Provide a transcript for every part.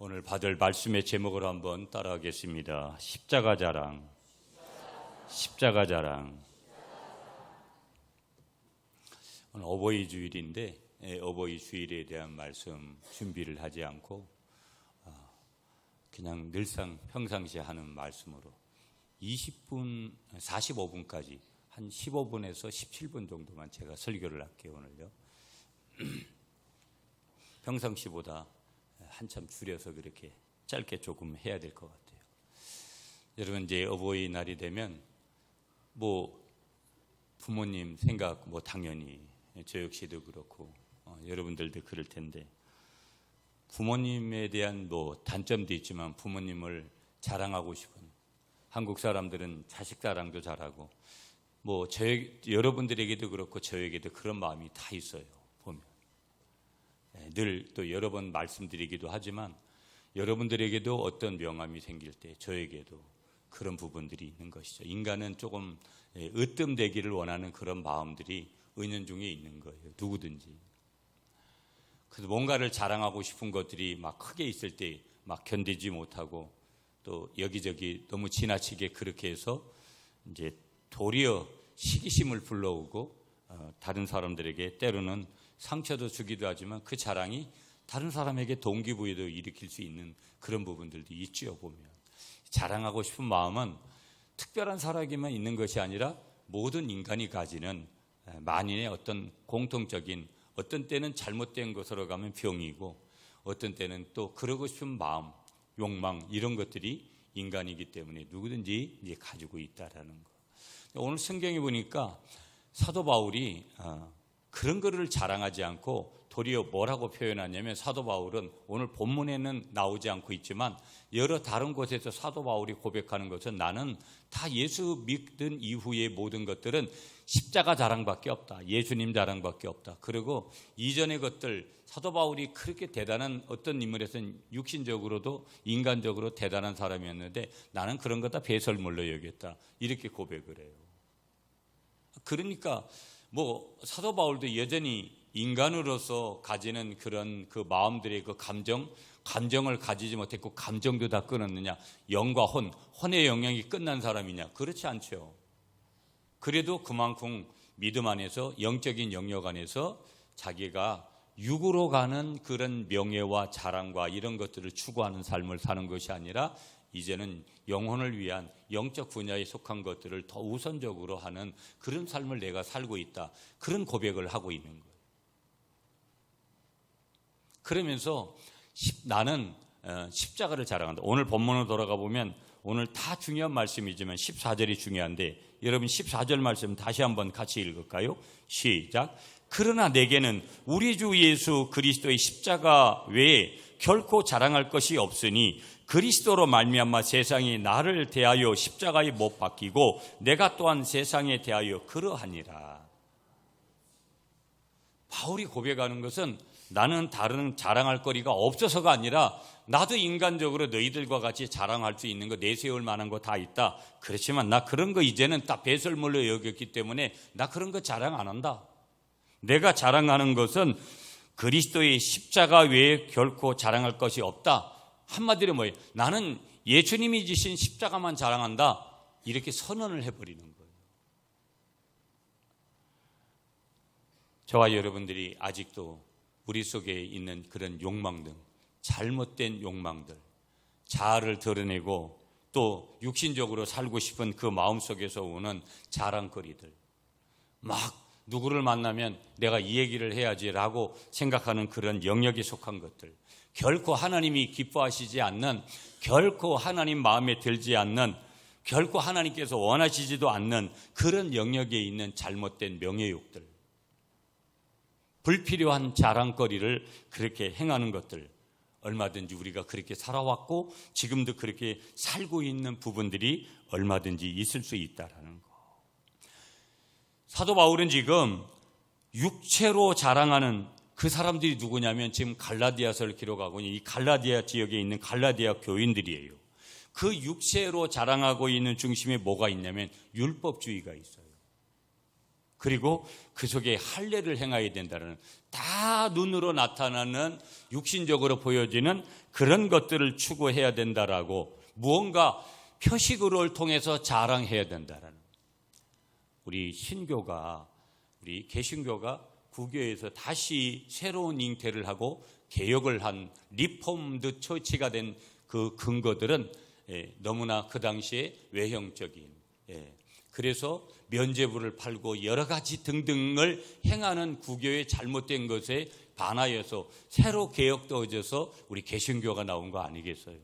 오늘 받을 말씀의 제목을 한번 따라하겠습니다. 십자가 자랑. 십자가 자랑. 오늘 어버이 주일인데 예, 어버이 주일에 대한 말씀 준비를 하지 않고 아, 그냥 늘상 평상시에 하는 말씀으로 20분, 45분까지 한 15분에서 17분 정도만 제가 설교를 할게요 오늘요. 평상시보다 한참 줄여서 그렇게 짧게 조금 해야 될 것 같아요. 여러분 이제 어버이날이 되면 뭐 부모님 생각 뭐 당연히 저 역시도 그렇고 어, 여러분들도 그럴 텐데 부모님에 대한 뭐 단점도 있지만 부모님을 자랑하고 싶은 한국 사람들은 자식 자랑도 잘하고 뭐 저, 여러분들에게도 그렇고 저에게도 그런 마음이 다 있어요. 예, 늘또 여러 번 말씀드리기도 하지만 여러분들에게도 어떤 명함이 생길 때 저에게도 그런 부분들이 있는 것이죠. 인간은 조금 예, 으뜸되기를 원하는 그런 마음들이 은연중에 있는 거예요. 누구든지. 그래서 뭔가를 자랑하고 싶은 것들이 막 크게 있을 때 막 견디지 못하고 또 여기저기 너무 지나치게 그렇게 해서 이제 도리어 시기심을 불러오고 어, 다른 사람들에게 때로는 상처도 주기도 하지만 그 자랑이 다른 사람에게 동기부여도 일으킬 수 있는 그런 부분들도 있지요 보면 자랑하고 싶은 마음은 특별한 사람에게만 있는 것이 아니라 모든 인간이 가지는 만인의 어떤 공통적인 어떤 때는 잘못된 것으로 가면 병이고 어떤 때는 또 그러고 싶은 마음, 욕망 이런 것들이 인간이기 때문에 누구든지 이제 가지고 있다라는 거. 오늘 성경에 보니까 사도 바울이 어, 그런 거를 자랑하지 않고 도리어 뭐라고 표현하냐면 사도 바울은 오늘 본문에는 나오지 않고 있지만 여러 다른 곳에서 사도 바울이 고백하는 것은 나는 다 예수 믿은 이후의 모든 것들은 십자가 자랑밖에 없다. 예수님 자랑밖에 없다. 그리고 이전의 것들 사도 바울이 그렇게 대단한 어떤 인물에서는 육신적으로도 인간적으로 대단한 사람이었는데 나는 그런 것다 배설물로 여겼다. 이렇게 고백을 해요. 그러니까 뭐 사도 바울도 여전히 인간으로서 가지는 그런 그 마음들의 그 감정, 감정을 가지지 못했고 감정도 다 끊었느냐? 영과 혼, 혼의 영향이 끝난 사람이냐? 그렇지 않죠. 그래도 그만큼 믿음 안에서 영적인 영역 안에서 자기가 육으로 가는 그런 명예와 자랑과 이런 것들을 추구하는 삶을 사는 것이 아니라 이제는 영혼을 위한 영적 분야에 속한 것들을 더 우선적으로 하는 그런 삶을 내가 살고 있다. 그런 고백을 하고 있는 거예요. 그러면서 나는 어, 십자가를 자랑한다. 오늘 본문으로 돌아가 보면 오늘 다 중요한 말씀이지만 14절이 중요한데 여러분 14절 말씀 다시 한번 같이 읽을까요? 시작. 그러나 내게는 우리 주 예수 그리스도의 십자가 외에 결코 자랑할 것이 없으니 그리스도로 말미암아 세상이 나를 대하여 십자가에 못 박히고 내가 또한 세상에 대하여 그러하니라. 바울이 고백하는 것은 나는 다른 자랑할 거리가 없어서가 아니라 나도 인간적으로 너희들과 같이 자랑할 수 있는 거 내세울 만한 거 다 있다. 그렇지만 나 그런 거 이제는 다 배설물로 여겼기 때문에 나 그런 거 자랑 안 한다. 내가 자랑하는 것은 그리스도의 십자가 외에 결코 자랑할 것이 없다. 한마디로 뭐예요? 나는 예수님이 지신 십자가만 자랑한다. 이렇게 선언을 해버리는 거예요. 저와 여러분들이 아직도 우리 속에 있는 그런 욕망들, 잘못된 욕망들, 자아를 드러내고 또 육신적으로 살고 싶은 그 마음 속에서 오는 자랑거리들, 막 누구를 만나면 내가 이 얘기를 해야지라고 생각하는 그런 영역에 속한 것들, 결코 하나님이 기뻐하시지 않는, 결코 하나님 마음에 들지 않는, 결코 하나님께서 원하시지도 않는 그런 영역에 있는 잘못된 명예욕들, 불필요한 자랑거리를 그렇게 행하는 것들 얼마든지 우리가 그렇게 살아왔고 지금도 그렇게 살고 있는 부분들이 얼마든지 있을 수 있다라는 거. 사도 바울은 지금 육체로 자랑하는 그 사람들이 누구냐면 지금 갈라디아서를 기록하고 있는 이 갈라디아 지역에 있는 갈라디아 교인들이에요. 그 육체로 자랑하고 있는 중심에 뭐가 있냐면 율법주의가 있어요. 그리고 그 속에 할례를 행해야 된다는 다 눈으로 나타나는 육신적으로 보여지는 그런 것들을 추구해야 된다라고 무언가 표식으로를 통해서 자랑해야 된다라는 우리 신교가 우리 개신교가 구교에서 다시 새로운 잉태를 하고 개혁을 한 리폼드 처치가 된 그 근거들은 예, 너무나 그 당시에 외형적인 예, 그래서 면제부를 팔고 여러 가지 등등을 행하는 구교의 잘못된 것에 반하여서 새로 개혁되어져서 우리 개신교가 나온 거 아니겠어요?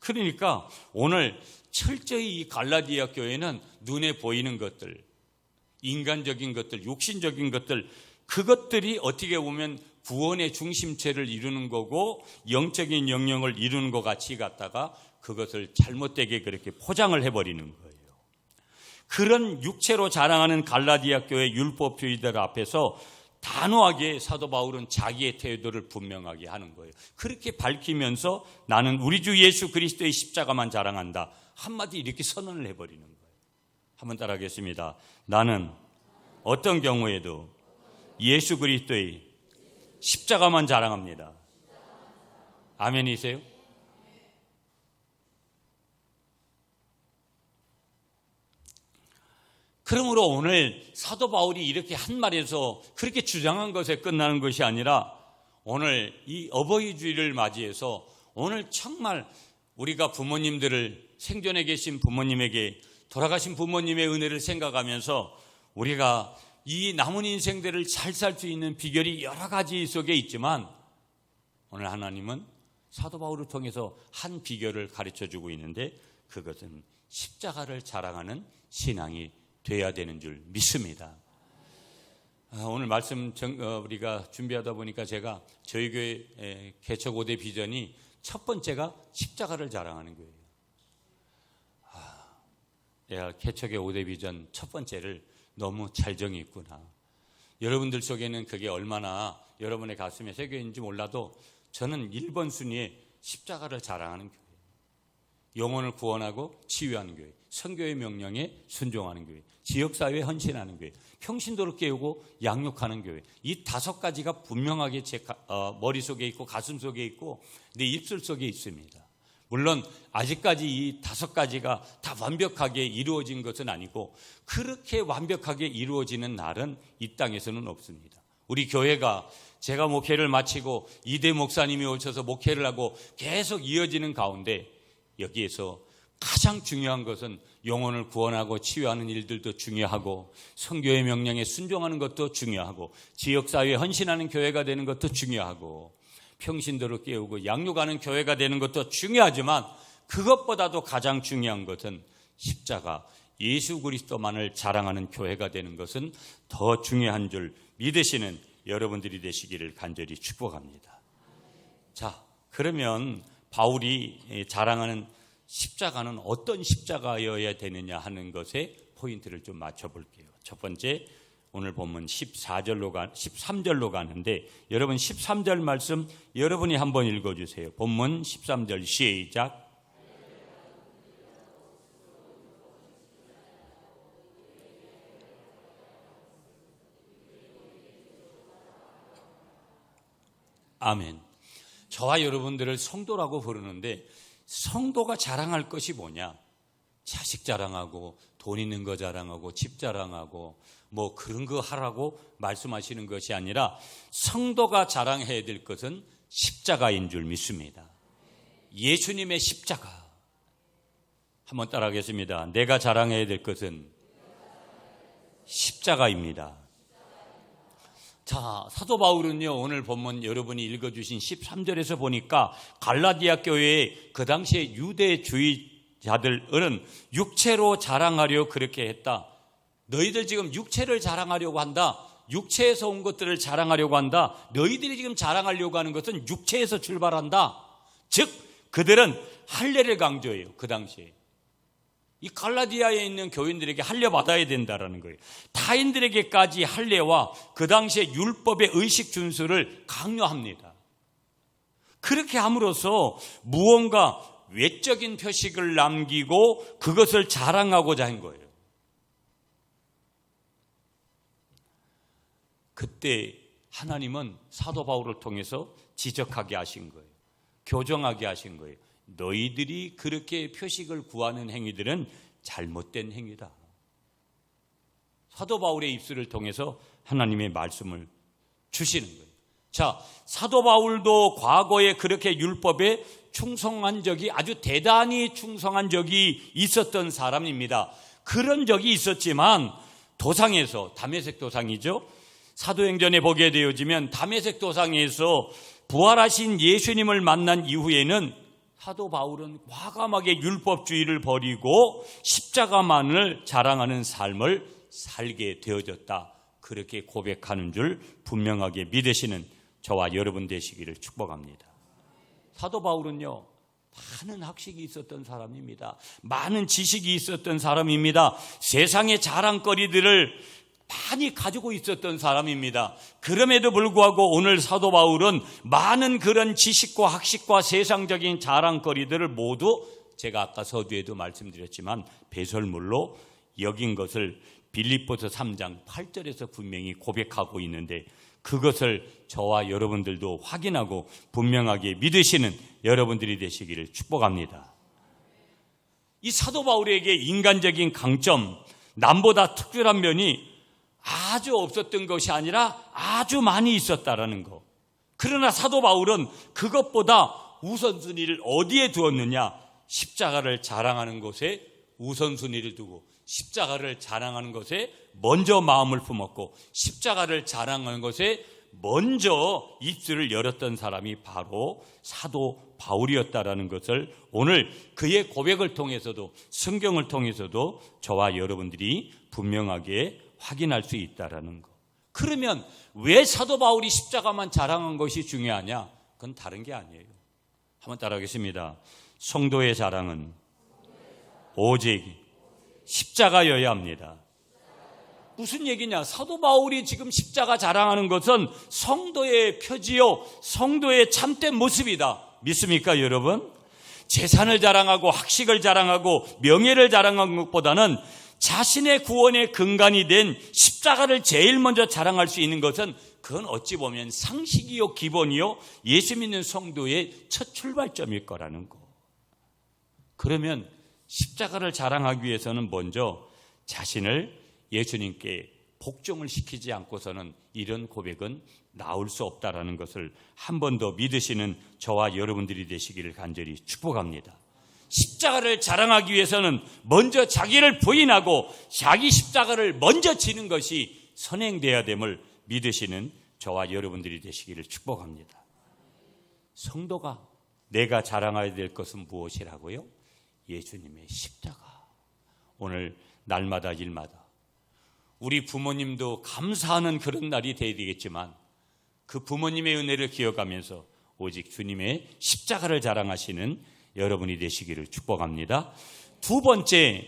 그러니까 오늘 철저히 이 갈라디아 교회는 눈에 보이는 것들, 인간적인 것들, 육신적인 것들, 그것들이 어떻게 보면 구원의 중심체를 이루는 거고 영적인 영역을 이루는 것 같이 갖다가 그것을 잘못되게 그렇게 포장을 해버리는 거예요. 그런 육체로 자랑하는 갈라디아 교회 율법주의들 앞에서 단호하게 사도 바울은 자기의 태도를 분명하게 하는 거예요. 그렇게 밝히면서 나는 우리 주 예수 그리스도의 십자가만 자랑한다. 한마디 이렇게 선언을 해버리는 거예요. 한번 따라하겠습니다. 나는 어떤 경우에도 예수 그리스도의 십자가만 자랑합니다. 아멘이세요? 그러므로 오늘 사도 바울이 이렇게 한 말에서 그렇게 주장한 것에 끝나는 것이 아니라 오늘 이 어버이 주일을 맞이해서 오늘 정말 우리가 부모님들을 생존해 계신 부모님에게 돌아가신 부모님의 은혜를 생각하면서 우리가 이 남은 인생들을 잘 살 수 있는 비결이 여러 가지 속에 있지만 오늘 하나님은 사도 바울을 통해서 한 비결을 가르쳐 주고 있는데 그것은 십자가를 자랑하는 신앙이 돼야 되는 줄 믿습니다. 아, 오늘 말씀 정, 어, 우리가 준비하다 보니까 제가 저희 교회 개척 5대 비전이 첫 번째가 십자가를 자랑하는 거예요. 아, 내가 개척의 5대 비전 첫 번째를 너무 잘 정했구나. 여러분들 속에는 그게 얼마나 여러분의 가슴에 새겨 있는지 몰라도 저는 1번 순위에 십자가를 자랑하는 교회. 영혼을 구원하고 치유하는 교회. 선교의 명령에 순종하는 교회. 지역사회에 헌신하는 교회. 평신도를 깨우고 양육하는 교회. 이 다섯 가지가 분명하게 제 어, 머릿속에 있고 가슴 속에 있고 내 입술 속에 있습니다. 물론 아직까지 이 다섯 가지가 다 완벽하게 이루어진 것은 아니고 그렇게 완벽하게 이루어지는 날은 이 땅에서는 없습니다. 우리 교회가 제가 목회를 마치고 이대 목사님이 오셔서 목회를 하고 계속 이어지는 가운데 여기에서 가장 중요한 것은 영혼을 구원하고 치유하는 일들도 중요하고 성교의 명령에 순종하는 것도 중요하고 지역 사회에 헌신하는 교회가 되는 것도 중요하고 평신도를 깨우고 양육하는 교회가 되는 것도 중요하지만 그것보다도 가장 중요한 것은 십자가 예수 그리스도만을 자랑하는 교회가 되는 것은 더 중요한 줄 믿으시는 여러분들이 되시기를 간절히 축복합니다. 자, 그러면 바울이 자랑하는 십자가는 어떤 십자가여야 되느냐 하는 것에 포인트를 좀 맞춰 볼게요. 첫 번째, 오늘 보면 14절로 가 13절로 가는데 여러분 13절 말씀 여러분이 한번 읽어 주세요. 본문 13절 시작. 아멘. 저와 여러분들을 성도라고 부르는데 성도가 자랑할 것이 뭐냐? 자식 자랑하고 돈 있는 거 자랑하고 집 자랑하고 뭐 그런 거 하라고 말씀하시는 것이 아니라 성도가 자랑해야 될 것은 십자가인 줄 믿습니다. 예수님의 십자가. 한번 따라하겠습니다. 내가 자랑해야 될 것은 십자가입니다. 자, 사도 바울은요, 오늘 본문 여러분이 읽어주신 13절에서 보니까 갈라디아 교회의 그 당시에 유대주의 자들은 육체로 자랑하려 그렇게 했다. 너희들 지금 육체를 자랑하려고 한다. 육체에서 온 것들을 자랑하려고 한다. 너희들이 지금 자랑하려고 하는 것은 육체에서 출발한다. 즉, 그들은 할례를 강조해요. 그 당시에. 이 갈라디아에 있는 교인들에게 할례 받아야 된다라는 거예요. 타인들에게까지 할례와 그 당시에 율법의 의식 준수를 강요합니다. 그렇게 함으로써 무언가 외적인 표식을 남기고 그것을 자랑하고자 한 거예요. 그때 하나님은 사도 바울을 통해서 지적하게 하신 거예요. 교정하게 하신 거예요. 너희들이 그렇게 표식을 구하는 행위들은 잘못된 행위다. 사도 바울의 입술을 통해서 하나님의 말씀을 주시는 거예요. 자, 사도 바울도 과거에 그렇게 율법에 충성한 적이 아주 대단히 충성한 적이 있었던 사람입니다. 그런 적이 있었지만 도상에서 담에색 도상이죠. 사도행전에 보게 되어지면 담에색 도상에서 부활하신 예수님을 만난 이후에는 사도 바울은 과감하게 율법주의를 버리고 십자가만을 자랑하는 삶을 살게 되어졌다. 그렇게 고백하는 줄 분명하게 믿으시는 저와 여러분 되시기를 축복합니다. 사도 바울은요, 많은 학식이 있었던 사람입니다. 많은 지식이 있었던 사람입니다. 세상의 자랑거리들을 많이 가지고 있었던 사람입니다. 그럼에도 불구하고 오늘 사도 바울은 많은 그런 지식과 학식과 세상적인 자랑거리들을 모두 제가 아까 서두에도 말씀드렸지만 배설물로 여긴 것을 빌립보서 3장 8절에서 분명히 고백하고 있는데 그것을 저와 여러분들도 확인하고 분명하게 믿으시는 여러분들이 되시기를 축복합니다. 이 사도 바울에게 인간적인 강점, 남보다 특별한 면이 아주 없었던 것이 아니라 아주 많이 있었다라는 거. 그러나 사도 바울은 그것보다 우선순위를 어디에 두었느냐? 십자가를 자랑하는 것에 우선순위를 두고 십자가를 자랑하는 것에 먼저 마음을 품었고 십자가를 자랑하는 것에 먼저 입술을 열었던 사람이 바로 사도 바울이었다라는 것을 오늘 그의 고백을 통해서도 성경을 통해서도 저와 여러분들이 분명하게 확인할 수 있다라는 거. 그러면 왜 사도 바울이 십자가만 자랑한 것이 중요하냐? 그건 다른 게 아니에요. 한번 따라하겠습니다. 성도의 자랑은 오직 십자가여야 합니다. 무슨 얘기냐? 사도 바울이 지금 십자가 자랑하는 것은 성도의 표지요, 성도의 참된 모습이다. 믿습니까, 여러분? 재산을 자랑하고 학식을 자랑하고 명예를 자랑하는 것보다는 자신의 구원의 근간이 된 십자가를 제일 먼저 자랑할 수 있는 것은 그건 어찌 보면 상식이요, 기본이요, 예수 믿는 성도의 첫 출발점일 거라는 거. 그러면 십자가를 자랑하기 위해서는 먼저 자신을 예수님께 복종을 시키지 않고서는 이런 고백은 나올 수 없다라는 것을 한 번 더 믿으시는 저와 여러분들이 되시기를 간절히 축복합니다. 십자가를 자랑하기 위해서는 먼저 자기를 부인하고 자기 십자가를 먼저 지는 것이 선행돼야 됨을 믿으시는 저와 여러분들이 되시기를 축복합니다. 성도가 내가 자랑해야 될 것은 무엇이라고요? 예수님의 십자가. 오늘 날마다 일마다 우리 부모님도 감사하는 그런 날이 되어야 되겠지만 그 부모님의 은혜를 기억하면서 오직 주님의 십자가를 자랑하시는 여러분이 되시기를 축복합니다. 두 번째,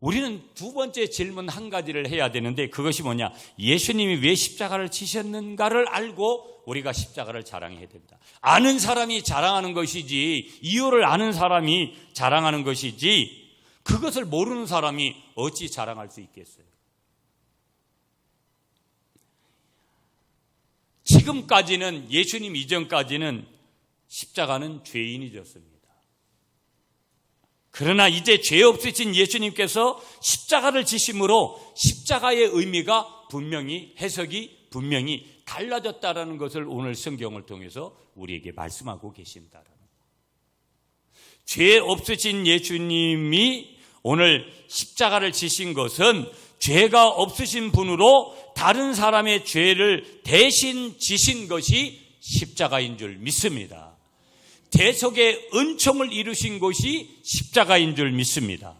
우리는 두 번째 질문 한 가지를 해야 되는데 그것이 뭐냐? 예수님이 왜 십자가를 치셨는가를 알고 우리가 십자가를 자랑해야 됩니다. 아는 사람이 자랑하는 것이지, 이유를 아는 사람이 자랑하는 것이지, 그것을 모르는 사람이 어찌 자랑할 수 있겠어요? 지금까지는 예수님 이전까지는 십자가는 죄인이 졌습니다. 그러나 이제 죄 없으신 예수님께서 십자가를 지심으로 십자가의 의미가 분명히 해석이 분명히 달라졌다라는 것을 오늘 성경을 통해서 우리에게 말씀하고 계신다. 죄 없으신 예수님이 오늘 십자가를 지신 것은 죄가 없으신 분으로 다른 사람의 죄를 대신 지신 것이 십자가인 줄 믿습니다. 대속의 은총을 이루신 것이 십자가인 줄 믿습니다.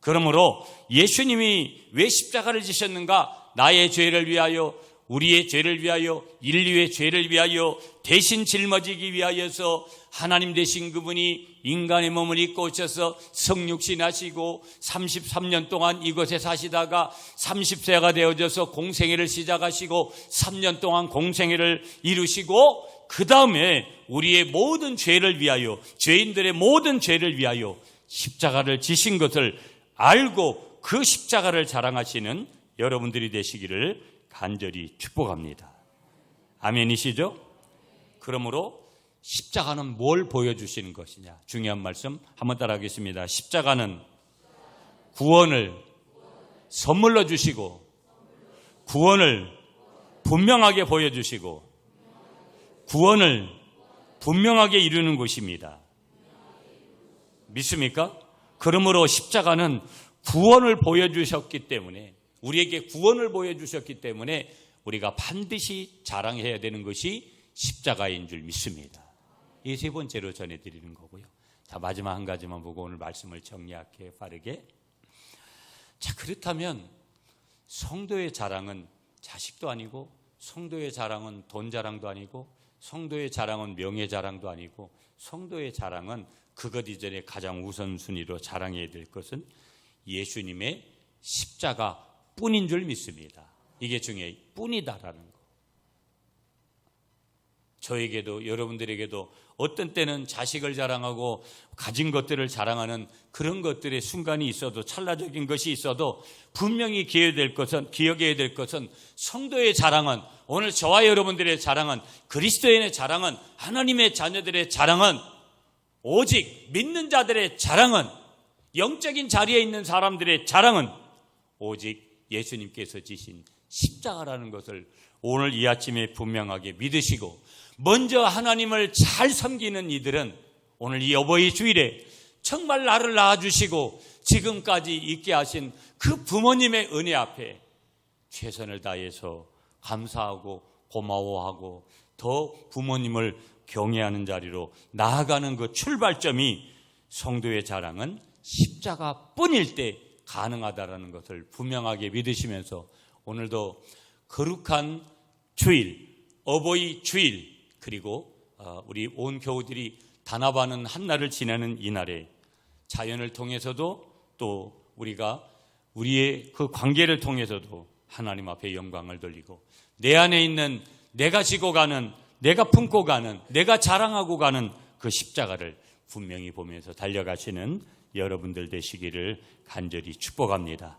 그러므로 예수님이 왜 십자가를 지셨는가? 나의 죄를 위하여, 우리의 죄를 위하여, 인류의 죄를 위하여 대신 짊어지기 위하여서 하나님 되신 그분이 인간의 몸을 입고 오셔서 성육신 하시고 33년 동안 이곳에 사시다가 30세가 되어져서 공생애를 시작하시고 3년 동안 공생애를 이루시고 그 다음에 우리의 모든 죄를 위하여 죄인들의 모든 죄를 위하여 십자가를 지신 것을 알고 그 십자가를 자랑하시는 여러분들이 되시기를 간절히 축복합니다. 아멘이시죠? 그러므로 십자가는 뭘 보여주시는 것이냐? 중요한 말씀 한번 따라하겠습니다. 십자가는 구원을 선물로 주시고 구원을 분명하게 보여주시고 구원을 분명하게 이루는 것입니다. 믿습니까? 그러므로 십자가는 구원을 보여주셨기 때문에 우리에게 구원을 보여주셨기 때문에 우리가 반드시 자랑해야 되는 것이 십자가인 줄 믿습니다. 이 세 번째로 전해드리는 거고요. 자 마지막 한 가지만 보고 오늘 말씀을 정리할게 빠르게. 자 그렇다면 성도의 자랑은 자식도 아니고 성도의 자랑은 돈 자랑도 아니고 성도의 자랑은 명예 자랑도 아니고 성도의 자랑은 그것 이전에 가장 우선순위로 자랑해야 될 것은 예수님의 십자가 뿐인 줄 믿습니다. 이게 중요해. 뿐이다라는 거. 저에게도 여러분들에게도 어떤 때는 자식을 자랑하고 가진 것들을 자랑하는 그런 것들의 순간이 있어도 찰나적인 것이 있어도 분명히 기억해야 될 것은 기억해야 될 것은 성도의 자랑은 오늘 저와 여러분들의 자랑은 그리스도인의 자랑은 하나님의 자녀들의 자랑은 오직 믿는 자들의 자랑은 영적인 자리에 있는 사람들의 자랑은 오직 예수님께서 지신 십자가라는 것을 오늘 이 아침에 분명하게 믿으시고 먼저 하나님을 잘 섬기는 이들은 오늘 이 어버이 주일에 정말 나를 낳아주시고 지금까지 있게 하신 그 부모님의 은혜 앞에 최선을 다해서 감사하고 고마워하고 더 부모님을 경외하는 자리로 나아가는 그 출발점이 성도의 자랑은 십자가 뿐일 때 가능하다라는 것을 분명하게 믿으시면서 오늘도 거룩한 주일, 어버이 주일, 그리고 어, 우리 온 교우들이 단합하는 한날을 지내는 이날에 자연을 통해서도 또 우리가 우리의 그 관계를 통해서도 하나님 앞에 영광을 돌리고 내 안에 있는 내가 지고 가는 내가 품고 가는 내가 자랑하고 가는 그 십자가를 분명히 보면서 달려가시는 여러분들 되시기를 간절히 축복합니다.